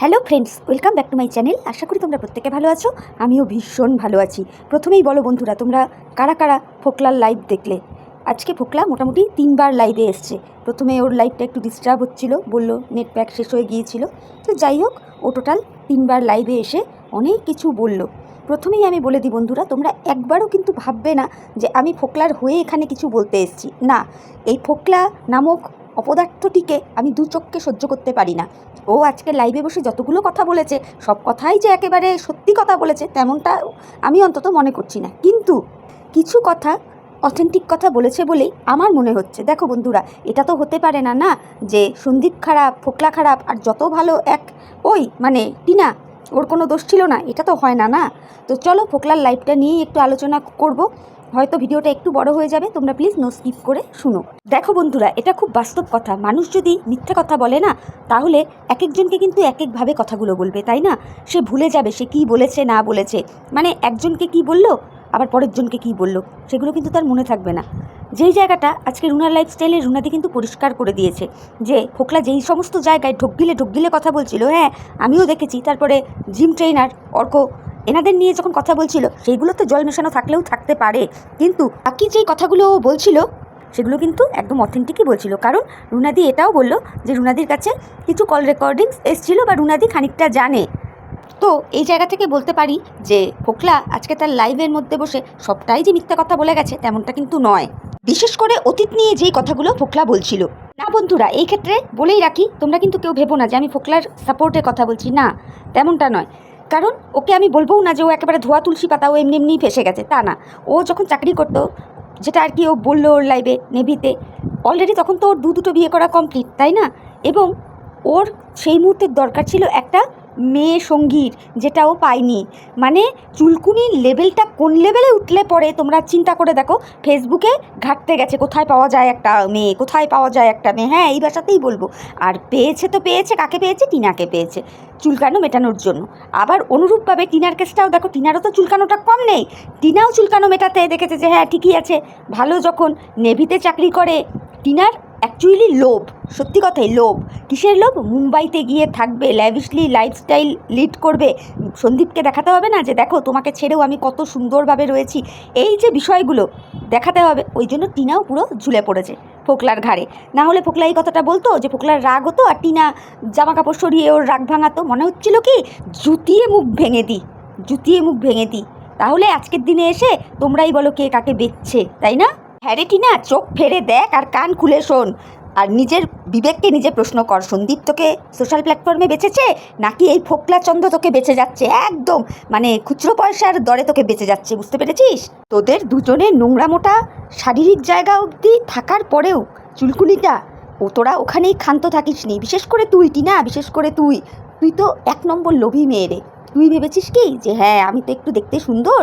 Hello friends welcome back to my channel আশা করি তোমরা প্রত্যেকে ভালো আছো, আমিও ভীষণ ভালো আছি। প্রথমেই বলো বন্ধুরা, তোমরা কারা কারা ফোকলার লাইভ দেখলে? আজকে ফোকলা মোটামুটি তিনবার লাইভে এসছে। প্রথমে ওর লাইভটা একটু ডিস্টার্ব হচ্ছিল, বলল নেট প্যাক শেষ হয়ে গিয়েছিল। তো যাই হোক, ও টোটাল তিনবার লাইভে এসে অনেক কিছু বলল। প্রথমেই আমি বলে দিই বন্ধুরা, তোমরা একবারও কিন্তু ভাববে না যে আমি ফোকলার হয়ে এখানে কিছু বলতে এসেছি। না, এই ফোকলা নামক অপদার্থটিকে আমি দু চোখকে সহ্য করতে পারি না। ও আজকে লাইভে বসে যতগুলো কথা বলেছে, সব কথাই যে একেবারে সত্যি কথা বলেছে, তেমনটা আমি অন্তত মনে করছি না। কিন্তু কিছু কথা অথেন্টিক কথা বলেছে বলেই আমার মনে হচ্ছে। দেখো বন্ধুরা, এটা তো হতে পারে না না? যে সন্দীপ খারাপ, ফোকলা খারাপ আর যত ভালো এক ওই মানে টিনা, ওর কোনো দোষ ছিল না, এটা তো হয় না না? তো চলো ফোকলার লাইভটা নিয়েই একটু আলোচনা করব। হয়তো ভিডিওটা একটু বড় হয়ে যাবে, তোমরা প্লিজ নো স্কিপ করে শুনো। দেখো বন্ধুরা, এটা খুব বাস্তব কথা। মানুষ যদি মিথ্যা কথা বলে না, তাহলে এক একজনকে কিন্তু এক একভাবে কথাগুলো বলবে, তাই না? সে ভুলে যাবে সে কী বলেছে, না বলেছে। মানে একজনকে কি বলল, আবার পরের জনকে কী বলল, সেগুলো কিন্তু তার মনে থাকবে না। যেই জায়গাটা আজকে রুনার লাইফস্টাইলে রুনাদি কিন্তু পরিষ্কার করে দিয়েছে, যে ফোকলা যেই সমস্ত জায়গায় ঢোক গিলে ঢোক গিলে কথা বলছিল হ্যাঁ আমিও দেখেছি। তারপরে জিম ট্রেনার অর্ক এনাদের নিয়ে যখন কথা বলছিল, সেইগুলো তো জল মেশানো থাকলেও থাকতে পারে। কিন্তু বাকি যেই কথাগুলো ও বলছিল, সেগুলো কিন্তু একদম অথেন্টিকই বলছিল। কারণ রুনাদি এটাও বলল যে, রুনাদির কাছে কিছু কল রেকর্ডিংস এসছিল বা রুনাদি খানিকটা জানে। তো এই জায়গা থেকে বলতে পারি যে ফোকলা আজকে তার লাইভের মধ্যে বসে সবটাই যে মিথ্যা কথা বলে গেছে, তেমনটা কিন্তু নয়। বিশেষ করে অতীত নিয়ে যেই কথাগুলো ফোকলা বলছিল। না বন্ধুরা, এই ক্ষেত্রে বলেই রাখি, তোমরা কিন্তু কেউ ভেবো না যে, আমি ফোকলার সাপোর্টে কথা বলছি। না, তেমনটা নয়। কারণ ওকে আমি বলবোও না যে ও একেবারে ধোয়া তুলসী পাতা, ও এমনি এমনি ফেসে গেছে, তা না। ও যখন চাকরি করতো, যেটা আর কি ও বলল ওর লাইভে নেভিতে অলরেডি তখন তো ওর দু দুটো বিয়ে করা কমপ্লিট তাই না? এবং ওর সেই মুহূর্তের দরকার ছিল একটা মেয়ে সঙ্গীর, যেটাও ও পায়নি মানে চুলকুনির লেভেলটা কোন লেভেলে উঠলে পরে তোমরা চিন্তা করে দেখো, ফেসবুকে ঘাটতে গেছে, কোথায় পাওয়া যায় একটা মেয়ে, কোথায় পাওয়া যায় একটা মেয়ে হ্যাঁ এই ভাষাতেই বলব। আর পেয়েছে তো পেয়েছে, কাকে পেয়েছে? টিনাকে পেয়েছে, চুলকানো মেটানোর জন্য। আবার অনুরূপভাবে টিনার কেসটাও দেখো, টিনারও তো চুলকানোটা কম নেই। টিনাও চুলকানো মেটাতে দেখেছে যে হ্যাঁ ঠিকই আছে। ভালো যখন নেভিতে চাকরি করে টিনার অ্যাকচুয়ালি লোভ, সত্যি কথাই লোভ। কিসের লোভ? মুম্বাইতে গিয়ে থাকবে ল্যাভিশলি লাইফস্টাইল লিড করবে। সন্দীপকে দেখাতে হবে না যে, দেখো, তোমাকে ছেড়েও আমি কত সুন্দরভাবে রয়েছি। এই যে বিষয়গুলো, দেখাতে হবে। ওই জন্য টিনাও পুরো ঝুলে পড়েছে ফোকলার ঘাড়ে। না হলে ফোকলা এই কথাটা বলতো যে, ফোকলার রাগ হতো আর টিনা জামা কাপড় সরিয়ে ওর রাগ ভাঙাতো। মনে হচ্ছিল কি, জুতিয়ে মুখ ভেঙে দিই জুতিয়ে মুখ ভেঙে দিই তাহলে আজকের দিনে এসে তোমরাই বলো কে কাকে বেচছে, তাই না? হ্যাঁ রে টিনা, চোখ ফেরে দেখ আর কান খুলে শোন। আর নিজের বিবেককে নিজে প্রশ্ন কর, সন্দীপ তোকে সোশ্যাল প্ল্যাটফর্মে বেঁচেছে নাকি এই ফোকলা চন্দ্র তোকে বেঁচে যাচ্ছে? একদম মানে খুচরো পয়সার দরে তোকে বেঁচে যাচ্ছে, বুঝতে পেরেছিস? তোদের দুজনের নোংরা মোটা শারীরিক জায়গা অবধি থাকার পরেও, চুলকুনিটা, ও তোরা ওখানেই ক্ষান্ত থাকিস নি বিশেষ করে তুই, টিনা, বিশেষ করে তুই। তুই তো এক নম্বর লোভী মেয়ে রে। তুই ভেবেছিস কি যে হ্যাঁ আমি তো একটু দেখতে সুন্দর?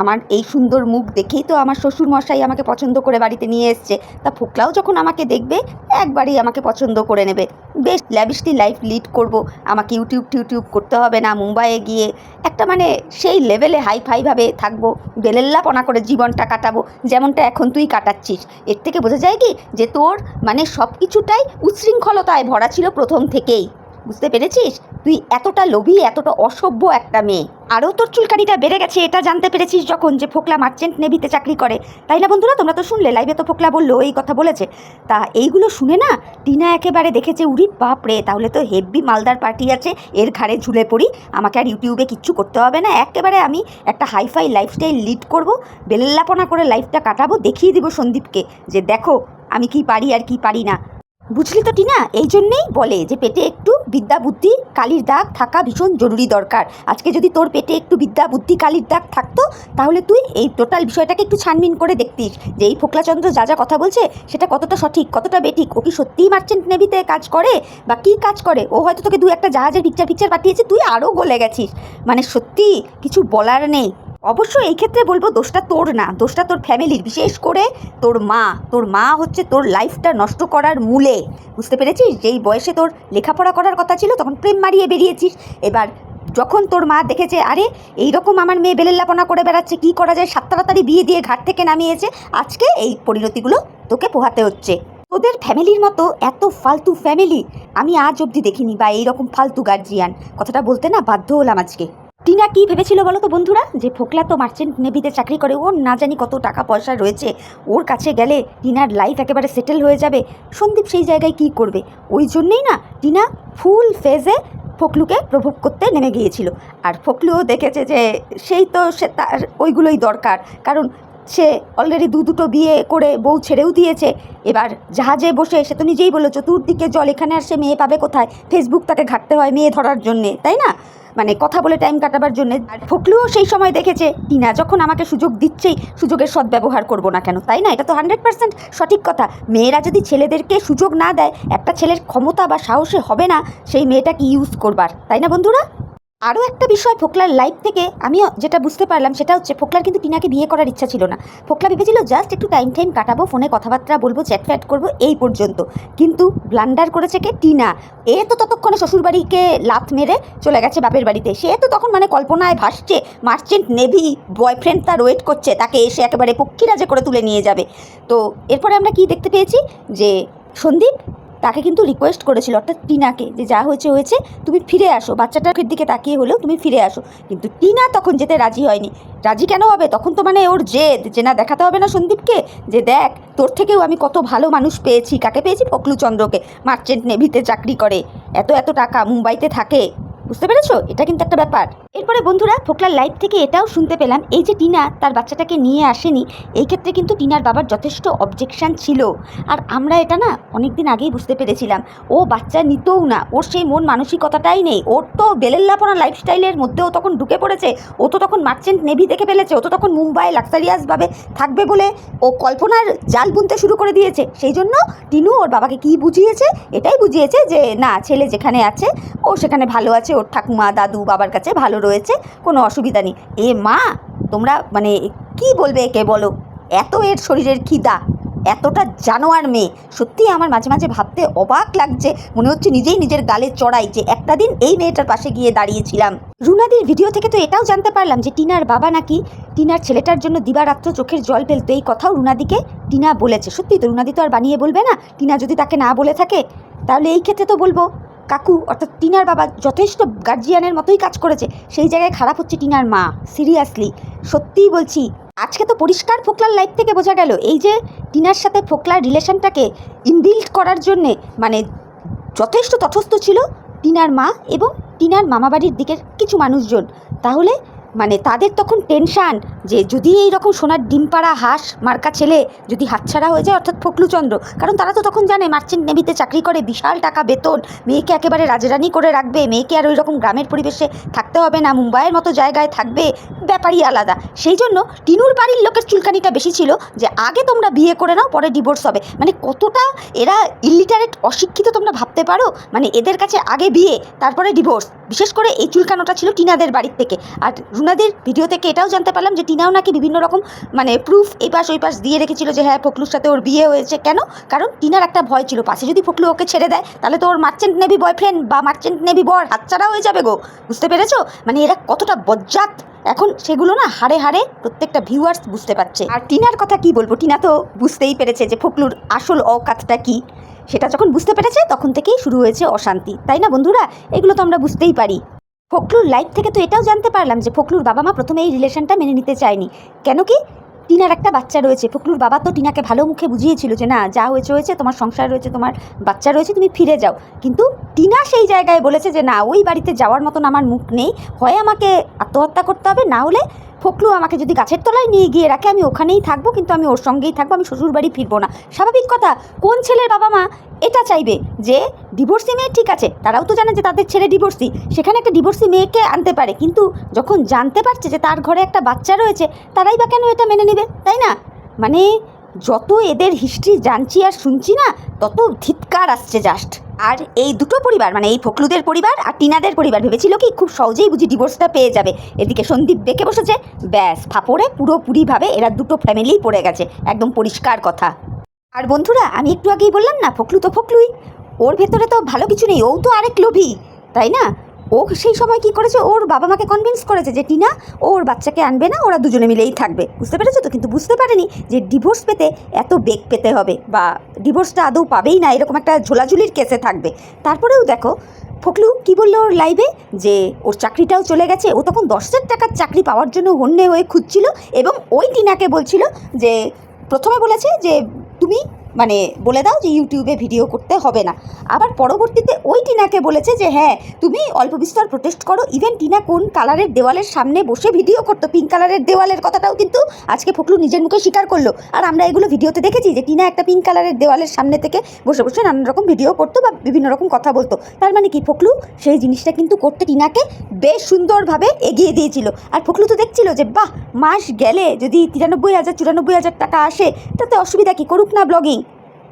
আমার এই সুন্দর মুখ দেখেই তো আমার শ্বশুর মশাই আমাকে পছন্দ করে বাড়িতে নিয়ে এসছে। তা ফোকলাও যখন আমাকে দেখবে, একবারই আমাকে পছন্দ করে নেবে। বেশ ল্যাবিশলি লাইফ লিড করব। আমাকে ইউটিউব টিউটিউব করতে হবে না, মুম্বাইয়ে গিয়ে একটা মানে সেই লেভেলে হাই ফাইভাবে থাকব, বেলেল্লাপনা করে জীবনটা কাটাবো, যেমনটা এখন তুই কাটাচ্ছিস। এর থেকে বোঝা যায় কি যে তোর মানে সব কিছুটাই উচ্ছৃঙ্খলতায় ভরা ছিল প্রথম থেকেই। বুঝতে পেরেছিস? তুই এতটা লোভী, এতটা অসভ্য একটা মেয়ে। আরও তোর চুলকানিটা বেড়ে গেছে, এটা জানতে পেরেছিস যখন যে ফোকলা মার্চেন্ট নেভিতে চাকরি করে। তাই না বন্ধুরা, তোমরা তো শুনলে লাইভে তো ফোকলা বলল, এই কথা বলেছে। তা এইগুলো শুনে না, টিনা একেবারে দেখেছে উড়ি বাপরে তাহলে তো হেভি মালদার পার্টি আছে, এর ঘাড়ে ঝুলে পড়ি। আমাকে আর ইউটিউবে কিচ্ছু করতে হবে না, একেবারে আমি একটা হাইফাই লাইফস্টাইল লিড করব বেলেল্লাপনা করে লাইফটা কাটাবো, দেখিয়ে দিব সন্দীপকে যে দেখো, আমি কি পারি আর কি পারি না। বুঝলি তো টিনা? এই জন্যেই বলে যে পেটে একটু বিদ্যা বুদ্ধি, কালির দাগ থাকা ভীষণ জরুরি দরকার। আজকে যদি তোর পেটে একটু বিদ্যা বুদ্ধি, কালির দাগ থাকতো, তাহলে তুই এই টোটাল বিষয়টাকে একটু ছানবিন করে দেখতিস যে এই ফোকলাচন্দ্র যা যা কথা বলছে, সেটা কতটা সঠিক, কতটা বেঠিক, ও কি সত্যিই মার্চেন্ট নেভিতে কাজ করে বা কী কাজ করে? ও হয়তো তোকে দু একটা জাহাজের পিকচার পিকচার পাঠিয়েছে, তুই আরও গলে গেছিস। মানে সত্যি কিছু বলার নেই। অবশ্য এই ক্ষেত্রে বলব দোষটা তোর না, দোষটা তোর ফ্যামিলির বিশেষ করে তোর মা তোর মা হচ্ছে তোর লাইফটা নষ্ট করার মূলে। বুঝতে পেরেছিস? যেই বয়সে তোর লেখাপড়া করার কথা ছিল, তখন প্রেম মারিয়ে বেরিয়েছিস। এবার যখন তোর মা দেখেছে, আরে এই রকম আমার মেয়ে বেলেল্লাপনা করে বেড়াচ্ছে, কি করা যায়? সাত তাড়াতাড়ি বিয়ে দিয়ে ঘাট থেকে নামিয়েছে। আজকে এই পরিণতিগুলো তোকে পোহাতে হচ্ছে। তোদের ফ্যামিলির মতো এত ফালতু ফ্যামিলি আমি আজ অবধি দেখিনি বা এইরকম ফালতু গার্জিয়ান কথাটা বলতে না বাধ্য হলাম আজকে। টিনা কি ভেবেছিল বলো তো বন্ধুরা? যে ফোকলা তো মার্চেন্ট নেভিতে চাকরি করে, ওর না জানি কত টাকা পয়সা রয়েছে। ওর কাছে গেলে টিনার লাইফ একেবারে সেটেল হয়ে যাবে। সন্দীপ সেই জায়গায় কি করবে? ওই জন্যেই না টিনা ফুল ফেজে ফকলুকে প্রভোগ করতে নেমে গিয়েছিল। আর ফকলুও দেখেছে যে সেই তো সে তার ওইগুলোই দরকার। কারণ সে অলরেডি দু দুটো বিয়ে করে বউ ছেড়েও দিয়েছে। এবার জাহাজে বসে সে তো নিজেই বলল, চতুর্দিকে জল, এখানে আর সে মেয়ে পাবে কোথায়? ফেসবুক তাকে ঘাটতে হয় মেয়ে ধরার জন্যে, তাই না? মানে কথা বলে টাইম কাটাবার জন্য। আর ফকলুও সেই সময় দেখেছে, টিনা যখন আমাকে সুযোগ দিচ্ছেই, সুযোগের সদ্ব্যবহার করব না কেন? তাই না? এটা তো হান্ড্রেড পার্সেন্ট সঠিক কথা। মেয়েরা যদি ছেলেদেরকে সুযোগ না দেয়, একটা ছেলের ক্ষমতা বা সাহসে হবে না, সেই মেয়েটাকে ইউজ করবার? তাই না বন্ধুরা? আরও একটা বিষয় ফোকলার লাইফ থেকে আমিও যেটা বুঝতে পারলাম সেটা হচ্ছে ফোকলার কিন্তু টিনাকে বিয়ে করার ইচ্ছা ছিল না। ফোকলা ভেবেছিল, জাস্ট একটু টাইম টাইম কাটাবো ফোনে কথাবার্তা বলব চ্যাট ফ্যাট করব, এই পর্যন্ত। কিন্তু ব্লান্ডার করেছে কে? টিনা। এ তো ততক্ষণে শ্বশুরবাড়িকে লাথ মেরে চলে গেছে বাপের বাড়িতে। সে তো তখন মানে কল্পনায় ভাসছে মার্চেন্ট নেভি বয়ফ্রেন্ড তার ওয়েট করছে, তাকে এসে একেবারে পক্ষীরাজে করে তুলে নিয়ে যাবে। তো এরপরে আমরা কি দেখতে পেয়েছি? যে সন্দীপ তাকে কিন্তু রিকোয়েস্ট করেছিল, অর্থাৎ টিনাকে, যে যা হয়েছে হয়েছে, তুমি ফিরে আসো। বাচ্চাটার দিকে তাকিয়ে হলেও তুমি ফিরে আসো। কিন্তু টিনা তখন যেতে রাজি হয়নি। রাজি কেন হবে? তখন তো মানে ওর জেদ, যে না, দেখাতে হবে না সন্দীপকে, যে দেখ, তোর থেকেও আমি কত ভালো মানুষ পেয়েছি। কাকে পেয়েছি? পকলুচন্দ্রকে মার্চেন্ট নেভিতে চাকরি করে। এত এত টাকা মুম্বাইতে থাকে। বুঝতে পেরেছ? এটা কিন্তু একটা ব্যাপার। এরপরে বন্ধুরা, ফোকলার লাইফ থেকে এটাও শুনতে পেলাম, এই যে টিনা, তার বাচ্চাটাকে নিয়ে আসেনি, এই ক্ষেত্রে কিন্তু টিনার বাবার যথেষ্ট অবজেকশান ছিল। আর আমরা এটা না অনেক দিন আগেই বুঝতে পেরেছিলাম, ও বাচ্চা নিতেও না, ওর সেই মন মানসিকতাটাই নেই, ওর তো বেলেল্লাপনা লাইফস্টাইলের মধ্যেও তখন ঢুকে পড়েছে, ও তো তখন মার্চেন্ট নেভি দেখে ফেলেছে, ও তো তখন মুম্বাই লাক্সারিয়াসভাবে থাকবে বলে ও কল্পনার জাল বুনতে শুরু করে দিয়েছে। সেই জন্য টিনু ওর বাবাকে কি বুঝিয়েছে? এটাই বুঝিয়েছে যে, না, ছেলে যেখানে আছে, ও সেখানে ভালো আছে, ওর ঠাকুমা, দাদু, বাবার কাছে ভালো রয়েছে, কোনো অসুবিধা নেই। এ মা, তোমরা মানে কি বলবে একে বলো? এত এর শরীরের খিদা, এতটা জানোয়ার মেয়ে। সত্যি আমার মাঝে মাঝে ভাবতে অবাক লাগছে, মনে হচ্ছে নিজেই নিজের গালে চড়াই যে একটা দিন এই মেয়েটার পাশে গিয়ে দাঁড়িয়েছিলাম। রুনাদির ভিডিও থেকে তো এটাও জানতে পারলাম যে টিনার বাবা নাকি টিনার ছেলেটার জন্য দিবারাত্র চোখের জল ফেলতো। এই কথাও রুনাদিকে টিনা বলেছে। সত্যি তো রুনাদি তো আর বানিয়ে বলবে না? টিনা যদি তাকে না বলে থাকে, তাহলে এই ক্ষেত্রে তো বলব কাকু, অর্থাৎ টিনার বাবা যথেষ্ট গার্জিয়ানের মতোই কাজ করেছে। সেই জায়গায় খারাপ হচ্ছে টিনার মা সিরিয়াসলি সত্যিই বলছি, আজকে তো পরিষ্কার ফোকলার লাইফ থেকে বোঝা গেল। এই যে টিনার সাথে ফোকলার রিলেশনটাকে ইনবিল্ড করার জন্যে মানে যথেষ্ট তথস্থ ছিল টিনার মা এবং টিনার মামাবাড়ির দিকের কিছু মানুষজন। তাহলে মানে তাদের তখন টেনশান যে যদি এই রকম সোনার ডিমপাড়া হাঁস, মার্কা ছেলে যদি হাতছাড়া হয়ে যায়, অর্থাৎ ফকলুচন্দ্র, কারণ তারা তো তখন জানে মার্চেন্ট নেভিতে চাকরি করে, বিশাল টাকা বেতন, মেয়েকে একেবারে রাজরানি করে রাখবে, মেয়েকে আর ওই রকম গ্রামের পরিবেশে থাকতে হবে না, মুম্বাইয়ের মতো জায়গায় থাকবে, ব্যাপারই আলাদা। সেই জন্য টিনুর বাড়ির লোকের চুলকানিটা বেশি ছিল যে আগে তোমরা বিয়ে করে নাও, পরে ডিভোর্স হবে। মানে কতটা এরা ইলিটারেট অশিক্ষিত তোমরা ভাবতে পারো? মানে এদের কাছে আগে বিয়ে, তারপরে ডিভোর্স বিশেষ করে এই চুলকানোটা ছিল টিনাদের বাড়ির থেকে। আর রুনাদের ভিডিও থেকে এটাও জানতে পারলাম যে টিনাও নাকি বিভিন্ন রকম মানে প্রুফ এই পাশ ওই পাশ দিয়ে রেখেছিল যে হ্যাঁ ফকলুর সাথে ওর বিয়ে হয়েছে। কেন? কারণ টিনার একটা ভয় ছিল। পাশে যদি ফকলু ওকে ছেড়ে দেয়, তাহলে তো ওর মার্চেন্ট নেভি বয়ফ্রেন্ড বা মার্চেন্ট নেভি বর হাতছাড়া হয়ে যাবে গো। বুঝতে পেরেছ? মানে এরা কতটা বজ্জাত। এখন সেগুলো না হাড়ে হাড়ে প্রত্যেকটা ভিউয়ার্স বুঝতে পারছে। আর টিনার কথা কি বলব? টিনা তো বুঝতেই পেরেছে যে ফকলুর আসল অকাতটা কি। সেটা যখন বুঝতে পেরেছে, তখন থেকেই শুরু হয়েছে অশান্তি। তাই না বন্ধুরা? এগুলো তো আমরা বুঝতেই পারি। ফকলুর লাইফ থেকে তো এটাও জানতে পারলাম যে ফকলুর বাবা মা প্রথমে এই রিলেশনটা মেনে নিতে চায়নি। কেন কি? টিনার একটা বাচ্চা রয়েছে। ফকলুর বাবা তো টিনাকে ভালো মুখে বুঝিয়েছিল যে, না, যা হয়েছে হয়েছে, তোমার সংসার রয়েছে, তোমার বাচ্চা রয়েছে, তুমি ফিরে যাও। কিন্তু টিনা সেই জায়গায় বলেছে যে, না, ওই বাড়িতে যাওয়ার মতন আমার মুখ নেই। হয় আমাকে আত্মহত্যা করতে হবে, না হলে ফকলু আমাকে যদি গাছের তলায় নিয়ে গিয়ে রাখে, আমি ওখানেই থাকব, কিন্তু আমি ওর সঙ্গেই থাকব, আমি শ্বশুর বাড়ি ফিরবো না। স্বাভাবিক কথা, কোন ছেলের বাবা মা এটা চাইবে যে ডিভোর্সি মেয়ে ঠিক আছে, তারাও তো জানে যে তাদের ছেলে ডিভোর্সি সেখানে একটা ডিভোর্সি মেয়েকে আনতে পারে, কিন্তু যখন জানতে পারছে যে তার ঘরে একটা বাচ্চা রয়েছে, তারাই বা কেন এটা মেনে নেবে, তাই না? মানে যত এদের হিস্ট্রি জানছি আর শুনছি না, তত ধিৎকার আসছে জাস্ট আর এই দুটো পরিবার মানে এই ফকলুদের পরিবার আর টিনাদের পরিবার, ভেবেছিল কি খুব সহজেই বুঝি ডিভোর্সটা পেয়ে যাবে। এদিকে সন্দীপ বেঁকে বসেছে, ব্যাস, ফাপড়ে পুরোপুরিভাবে এরা দুটো ফ্যামিলিই পড়ে গেছে, একদম পরিষ্কার কথা। আর বন্ধুরা, আমি একটু আগেই বললাম না ফকলু তো ফকলুই ওর ভেতরে তো ভালো কিছু নেই, ও তো আরেক লোভী, তাই না? ও সেই সময় কি করেছে? ওর বাবা মাকে কনভিন্স করেছে যে, টিনা, ওর বাচ্চাকে আনবে না, ওরা দুজনে মিলেই থাকবে। বুঝতে পেরেছ তো? কিন্তু বুঝতে পারেনি যে ডিভোর্স পেতে এত বেগ পেতে হবে বা ডিভোর্সটা আদৌ পাবেই না, এরকম একটা ঝোলাঝুলির কেসে থাকবে। তারপরেও দেখো ফকলু কি বলল ওর লাইভে যে, ওর চাকরিটাও চলে গেছে। ও তখন দশ হাজার টাকার চাকরি পাওয়ার জন্য হন্যে হয়ে খুঁজছিল এবং ওই টিনাকে বলছিল যে, প্রথমে বলেছে যে, তুমি মানে বলে দাও যে ইউটিউবে ভিডিও করতে হবে না। আবার পরবর্তীতে ওই টিনাকে বলেছে যে হ্যাঁ তুমি অল্প বিস্তর প্রোটেস্ট করো। ইভেন টিনা কোন কালারের দেওয়ালের সামনে বসে ভিডিও করতো পিঙ্ক কালারের দেওয়ালের কথাটাও কিন্তু আজকে ফকলু নিজের মুখে স্বীকার করল। আর আমরা এগুলো ভিডিওতে দেখেছি যে, টিনা একটা পিঙ্ক কালারের দেওয়ালের সামনে থেকে বসে বসে নানান রকম ভিডিও করতো বা বিভিন্ন রকম কথা বলতো। তার মানে কি ফকলু সেই জিনিসটা কিন্তু করতে টিনাকে বেশ সুন্দরভাবে এগিয়ে দিয়েছিল। আর ফকলু তো দেখছিল যে, বাহ, মাস গেলে যদি তিরানব্বই হাজার, চুরানব্বই হাজার টাকা আসে, তাতে অসুবিধা কি? করুক না ব্লগিং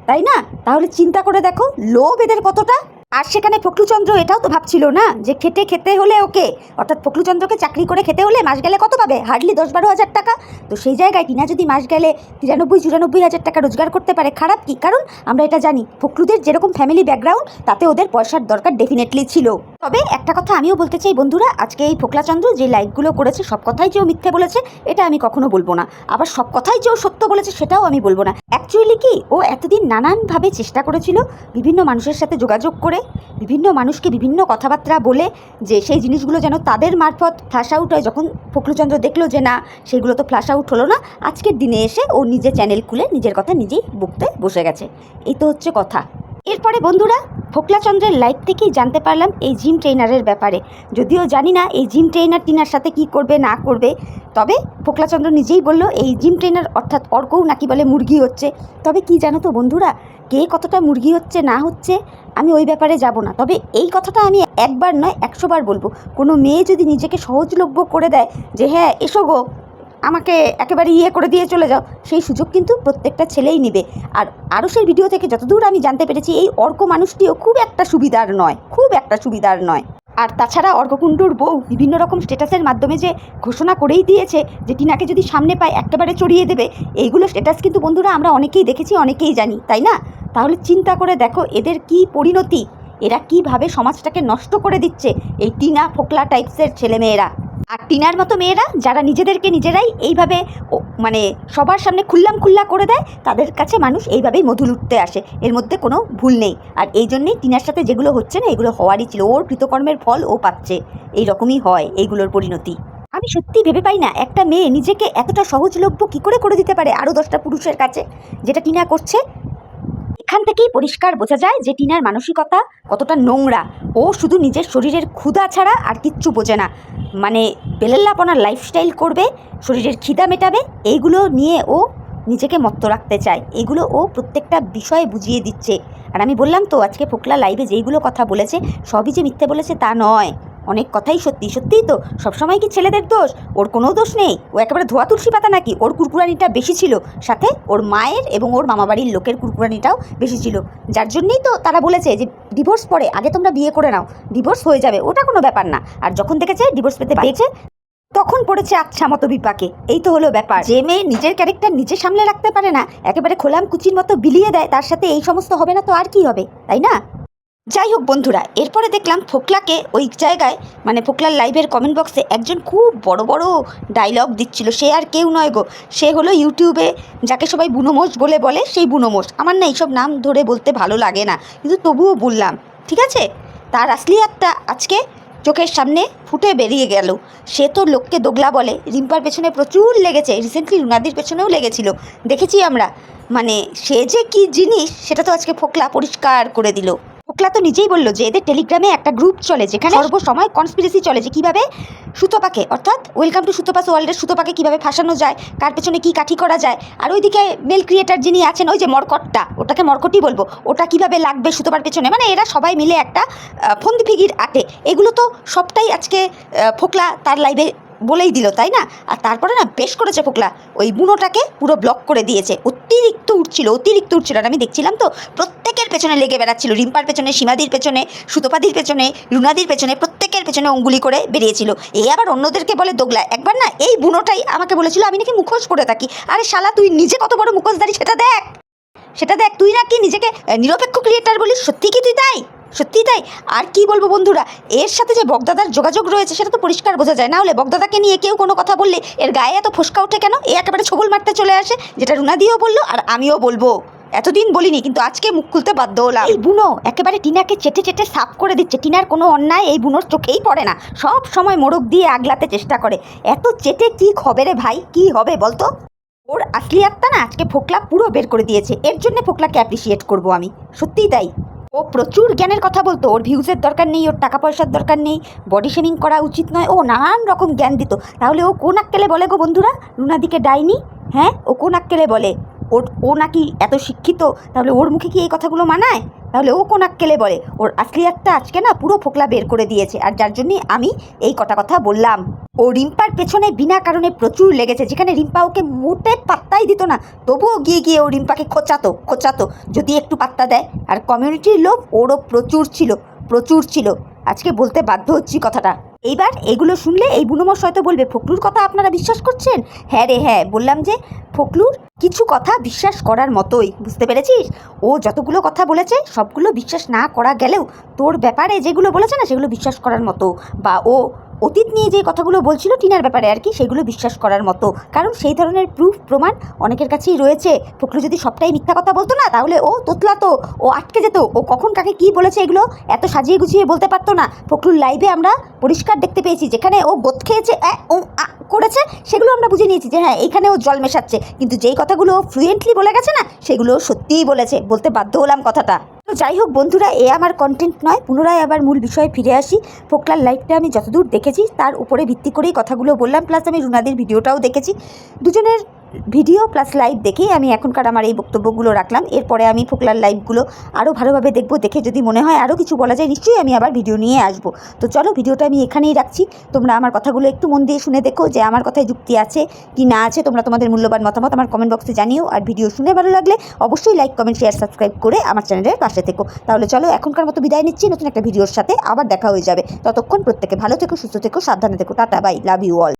তাই না? তাহলে চিন্তা করে দেখো লোভ এদের কতটা? আর সেখানে ফকলুচন্দ্র এটাও তো ভাবছিল না যে খেটে খেতে হলে ওকে, অর্থাৎ ফকলুচন্দ্রকে চাকরি করে খেতে হলে মাস গেলে কত পাবে? হার্ডলি দশ বারো হাজার টাকা। তো সেই জায়গায় টিনা যদি মাস গেলে তিরানব্বই, চুরানব্বই হাজার টাকা রোজগার করতে পারে, খারাপ কি? কারণ আমরা এটা জানি, ফকলুদের যেরকম ফ্যামিলি ব্যাকগ্রাউন্ড তাতে ওদের পয়সার দরকার ডেফিনেটলি ছিল। তবে একটা কথা আমিও বলতে চাই বন্ধুরা, আজকে এই ফোকলাচন্দ্র যে লাইকগুলো করেছে, সব কথাই যে ও মিথ্যে বলেছে, এটা আমি কখনো বলব না। আবার সব কথাই যে ও সত্য বলেছে, সেটাও আমি বলব না। অ্যাকচুয়ালি কি, ও এতদিন নানানভাবে চেষ্টা করেছিল, বিভিন্ন মানুষের সাথে যোগাযোগ করে বিভিন্ন মানুষকে বিভিন্ন কথাবার্তা বলে যে সেই জিনিসগুলো যেন তাদের মারফত ফ্ল্যাশ আউট হয়। যখন ফকরুচন্দ্র দেখল যে না, সেগুলো তো ফ্ল্যাশ আউট হলো না, আজকের দিনে এসে ও নিজে চ্যানেল খুলে নিজের কথা নিজেই বুকতে বসে গেছে। এই তো হচ্ছে কথা। এরপরে বন্ধুরা, ফোকলাচন্দ্রের লাইফ থেকেই জানতে পারলাম এই জিম ট্রেনারের ব্যাপারে। যদিও জানি না এই জিম ট্রেনার টিনার সাথে কি করবে, না করবে, তবে ফোকলাচন্দ্র নিজেই বলল, এই জিম ট্রেনার অর্থাৎ অর্কও নাকি বলে মুরগি হচ্ছে। তবে কি জানো তো বন্ধুরা, কে কতটা মুরগি হচ্ছে, না হচ্ছে, আমি ওই ব্যাপারে যাব না। তবে এই কথাটা আমি একবার নয় একশোবার বলব। কোনো মেয়ে যদি নিজেকে সহজলভ্য করে দেয় যে হ্যাঁ এসো গো। আমাকে একেবারে ইয়ে করে দিয়ে চলে যাও। সেই সুযোগ কিন্তু প্রত্যেকটা ছেলেই নেবে। আর আরও সেই ভিডিও থেকে যতদূর আমি জানতে পেরেছি, এই অর্ক মানুষটিও খুব একটা সুবিধার নয়, খুব একটা সুবিধার নয়। আর তাছাড়া অর্ককুণ্ডুর বউ বিভিন্ন রকম স্ট্যাটাসের মাধ্যমে যে ঘোষণা করেই দিয়েছে যে টিনাকে যদি সামনে পায় একেবারে চড়িয়ে দেবে, এইগুলো স্ট্যাটাস কিন্তু বন্ধুরা আমরা অনেকেই দেখেছি, অনেকেই জানি, তাই না? তাহলে চিন্তা করে দেখো এদের কি পরিণতি, এরা কীভাবে সমাজটাকে নষ্ট করে দিচ্ছে, এই টিনা ফোকলা টাইপসের ছেলেমেয়েরা। আর টিনার মতো মেয়েরা যারা নিজেদেরকে নিজেরাই এইভাবে মানে সবার সামনে খুল্লাম খুল্লা করে দেয়, তাদের কাছে মানুষ এইভাবেই মধু লুটতে আসে। এর মধ্যে কোনো ভুল নেই। আর এই জন্যেই টিনার সাথে যেগুলো হচ্ছে না, এগুলো হওয়ারই ছিল। ওর কৃতকর্মের ফল ও পাচ্ছে। এই রকমই হয় এইগুলোর পরিণতি। আমি সত্যি ভেবে পাই না, একটা মেয়ে নিজেকে এতটা সহজলভ্য কী করে করে দিতে পারে আরও দশটা পুরুষের কাছে, যেটা টিনা করছে? এখান থেকেই পরিষ্কার বোঝা যায় যে টিনার মানসিকতা কতটা নোংরা। ও শুধু নিজের শরীরের ক্ষুধা ছাড়া আর কিচ্ছু বোঝে না। মানে বেলেল্লাপনার লাইফস্টাইল করবে, শরীরের খিদা মেটাবে, এইগুলো নিয়ে ও নিজেকে মত্ত রাখতে চায়। এগুলো ও প্রত্যেকটা বিষয়ে বুঝিয়ে দিচ্ছে। আর আমি বললাম তো, আজকে ফোকলা লাইভে যেইগুলো কথা বলেছে, সবই যে মিথ্যে বলেছে তা নয়। অনেক কথাই সত্যি, সত্যিই তো। সবসময় কি ছেলেদের দোষ? ওর কোনো দোষ নেই। ও একেবারে ধোয়া তুলসী পাতা নাকি? ওর কুরকুরানিটা বেশি ছিল। সাথে ওর মায়ের এবং ওর মামাবাড়ির লোকের কুরকুরানিটাও বেশি ছিল। যার জন্যই তো তারা বলেছে যে, ডিভোর্স পরে আগে তোমরা বিয়ে করে নাও। ডিভোর্স হয়ে যাবে। ওটা কোনো ব্যাপার না। আর যখন দেখেছে ডিভোর্স পেতে পেয়েছে, তখন পড়েছে আচ্ছা মতো বিপাকে। এই তো হলো ব্যাপার। যে মেয়ে নিজের ক্যারেক্টার নিজে সামলে রাখতে পারে না, একেবারে খোলাম কুচির মতো বিলিয়ে দেয়, তার সাথে এই সমস্ত হবে না তো আর কি হবে? তাই না? যাই হোক বন্ধুরা, এরপরে দেখলাম ফোকলাকে ওই জায়গায় মানে ফোকলার লাইভের কমেন্ট বক্সে একজন খুব বড় বড় ডায়লগ দিচ্ছিল। সে আর কেউ নয় গো, সে হলো ইউটিউবে যাকে সবাই বুনোমোষ বলে বলে, সেই বুনোমোষ। আমার না এইসব নাম ধরে বলতে ভালো লাগে না, কিন্তু তবুও বললাম, ঠিক আছে? তার আসলিয়াতটা আজকে চোখের সামনে ফুটে বেরিয়ে গেল। সে তো লোককে দোগলা বলে, রিম্পার পেছনে প্রচুর লেগেছে রিসেন্টলি রুনাদির পেছনেও লেগেছিল, দেখেছি আমরা। মানে সে যে কি জিনিস, সেটা তো আজকে ফোকলা পরিষ্কার করে দিল। ফোকলা তো নিজেই বলল যে এদের টেলিগ্রামে একটা গ্রুপ চলে যেখানে সর্বসময় কনস্পিরেসি চলে যে কীভাবে সুতোপাকে অর্থাৎ ওয়েলকাম টু সুতোপাস ওয়ার্ল্ডের সুতোপাকে কীভাবে ফাঁসানো যায় কার পেছনে কি কাঠি করা যায় আর ওইদিকে মেল ক্রিয়েটার যিনি আছেন ওই যে মরকটটা ওটাকে মরকটই বলব ওটা কীভাবে লাগবে সুতোপার পেছনে? মানে এরা সবাই মিলে একটা ফন্দি ফিগির আটে। এগুলো তো সবটাই আজকে ফোকলা তার লাইভে বলেই দিল, তাই না? আর তারপরে না বেশ করেছে ফোকলা। ওই বুনোটাকে পুরো ব্লক করে দিয়েছে। অতিরিক্ত উঠছিল অতিরিক্ত উঠছিল আর আমি দেখছিলাম তো, প্রত্যেকের পেছনে লেগে বেড়াচ্ছিল। রিম্পার পেছনে, সীমাদির পেছনে, সুতোপাদির পেছনে রুনাদির পেছনে, প্রত্যেকের পেছনে অঙ্গুলি করে বেরিয়েছিল। এই আবার অন্যদেরকে বলে দোগলা। একবার না এই বুনোটাই আমাকে বলেছিল, আমি নাকি মুখোশ করে থাকি। আরে শালা, তুই নিজে কত বড় মুখোশধারী, সেটা দেখ। সেটা দেখ, তুই নাকি নিজেকে নিরপেক্ষ ক্রিয়েটার বলিস? সত্যি কি তুই তাই? সত্যিই তাই? আর কি বলব বন্ধুরা? এর সাথে যে বগদাদার যোগাযোগ রয়েছে সেটা তো পরিষ্কার বোঝা যায়। না হলে বগদাদাকে নিয়ে কেউ কোনো কথা বললে এর গায়ে এত ফোসকা ওঠে কেন? এ একেবারে ছবল মারতে চলে আসে, যেটা রুনা দিয়েও বলল আর আমিও বলব। এতদিন বলিনি, কিন্তু আজকে মুখ খুলতে বাধ্য হলাম। এই বুনো, একেবারে টিনাকে চেটে চেটে সাফ করে দিচ্ছে। টিনার কোনো অন্যায় এই বুনোর চোখেই পড়ে না। সব সময় মোড়ক দিয়ে আগলাতে চেষ্টা করে। এত চেটে কি হবে রে ভাই? কি হবে বলতো? ওর আসলি আত্মা না আজকে ফোকলা পুরো বের করে দিয়েছে। এর জন্য ফোকলাকে অ্যাপ্রিসিয়েট করব আমি। সত্যিই তাই। ও প্রচুর জ্ঞানের কথা বলতো। ওর ভিউজের দরকার নেই, ওর টাকা পয়সার দরকার নেই। বডি শেমিং করা উচিত নয়। ও নানান রকম জ্ঞান দিত। তাহলে ও কোন আক্কেলে বলে গো বন্ধুরা? রুনাদিকে ডাইনি? হ্যাঁ? ও কোন আক্কেলে বলে? ওর, ও নাকি এত শিক্ষিত? তাহলে ওর মুখে কি এই কথাগুলো মানায়? তাহলে ও কোন আক্কেলে বলে? ওর আসলি একটা আজকে না পুরো ফোকলা বের করে দিয়েছে আর যার জন্যই আমি এই কটা কথা বললাম। ও রিম্পার পেছনে বিনা কারণে প্রচুর লেগেছে, যেখানে রিম্পা ওকে মোটে পাত্তাই দিত না, তবুও গিয়ে গিয়ে ও রিম্পাকে খোঁচাতো খোঁচাতো, যদি একটু পাত্তা দেয়। আর কমিউনিটির লোক ওরও প্রচুর ছিল প্রচুর ছিল। আজকে বলতে বাধ্য হচ্ছি কথাটা। এইবার এগুলো শুনলে এই বুনোমশ হয়তো বলবে ফকলুর কথা আপনারা বিশ্বাস করছেন? হ্যাঁ রে হ্যাঁ বললাম যে ফকলুর কিছু কথা বিশ্বাস করার মতোই, বুঝতে পেরেছিস? ও যতগুলো কথা বলেছে, সবগুলো বিশ্বাস না করা গেলেও তোর ব্যাপারে যেগুলো বলেছে না, সেগুলো বিশ্বাস করার মতো, বা ও অতীত নিয়ে যে কথাগুলো বলছিল টিনার ব্যাপারে আর কি, সেগুলো বিশ্বাস করার মতো। কারণ সেই ধরনের প্রুফ প্রমাণ অনেকের কাছেই রয়েছে। ফকলু যদি সবটাই মিথ্যা কথা বলতো না, তাহলে ও তোতলাতো, ও আটকে যেত। ও কখন কাকে কি বলেছে এগুলো এত সাজিয়ে গুছিয়ে বলতে পারতো না। ফকলুর লাইভে আমরা পরিষ্কার দেখতে পেয়েছি, যেখানে ও গোত খেয়েছে ও করেছে, সেগুলো আমরা বুঝে নিয়েছি যে হ্যাঁ এখানে ও জল মেশাচ্ছে। কিন্তু যেই কথাগুলো ফ্লুয়েন্টলি বলে গেছে না, সেগুলো সত্যিই বলেছে। বলতে বাধ্য হলাম কথাটা। তো যাই হোক বন্ধুরা, এ আমার কন্টেন্ট নয়। পুনরায় আবার মূল বিষয়ে ফিরে আসি। ফোকলার লাইফটা আমি যতদূর দেখেছি, তার উপরে ভিত্তি করেই কথাগুলো বললাম। প্লাস আমি রুনাদের ভিডিওটাও দেখেছি। দুজনের ভিডিও প্লাস লাইভ দেখেই আমি এখনকার আমার এই বক্তব্যগুলো রাখলাম। এরপরে আমি ফোকলার লাইভগুলো আরও ভালোভাবে দেখব, দেখে যদি মনে হয় আরও কিছু বলা যায়, নিশ্চয়ই আমি আবার ভিডিও নিয়ে আসব। তো চলো ভিডিওটা আমি এখানেই রাখছি। তোমরা আমার কথাগুলো একটু মন দিয়ে শুনে দেখো যে আমার কথায় যুক্তি আছে কি না আছে, তোমরা তোমাদের মূল্যবান মতামত আমার কমেন্ট বক্সে জানিও। আর ভিডিও শুনে ভালো লাগলে অবশ্যই লাইক কমেন্ট শেয়ার সাবস্ক্রাইব করে আমার চ্যানেলের পাশে থেকো। তাহলে চলো এখনকার মতো বিদায় নিচ্ছি, নতুন একটা ভিডিওর সাথে আবার দেখা হয়ে যাবে। ততক্ষণ প্রত্যেকে ভালো থেকো, সুস্থ থেকো, সাবধানে থেকো। Tata bye love you all